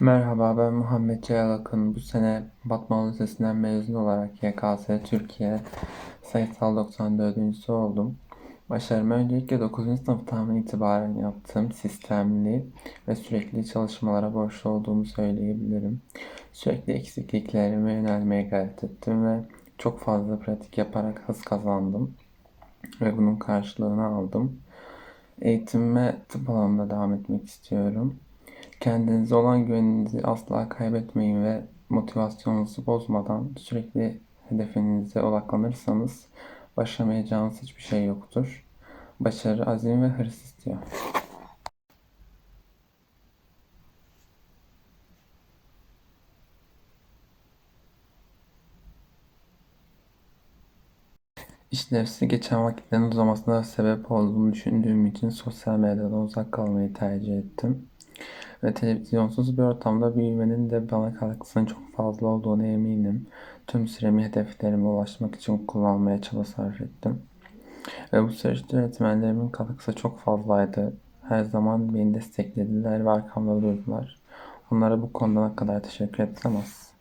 Merhaba, ben Muhammed Celal Akın. Bu sene Batman Lisesi'nden mezun olarak YKS Türkiye sayısal 94.sü oldum. Başarımı öncelikle 9. sınıftan itibaren yaptığım sistemli ve sürekli çalışmalara borçlu olduğumu söyleyebilirim. Sürekli eksikliklerime yönelmeye gayret ettim ve çok fazla pratik yaparak hız kazandım ve bunun karşılığını aldım. Eğitimime tıp alanında devam etmek istiyorum. Kendinize olan güveninizi asla kaybetmeyin ve motivasyonunuzu bozmadan sürekli hedefinize odaklanırsanız başaramayacağınız hiçbir şey yoktur. Başarı azim ve hırs istiyor. İşlevsiz geçen vakitlerin uzamasına sebep olduğunu düşündüğüm için sosyal medyadan uzak kalmayı tercih ettim. Ve televizyonsuz bir ortamda büyümenin de bana katkısının çok fazla olduğunu eminim. Tüm süremi hedeflerime ulaşmak için kullanmaya çaba sarf ettim. Ve bu süreçte öğretmenlerimin katkısı çok fazlaydı. Her zaman beni desteklediler ve arkamda durdular. Onlara bu konuda ne kadar teşekkür etsem az.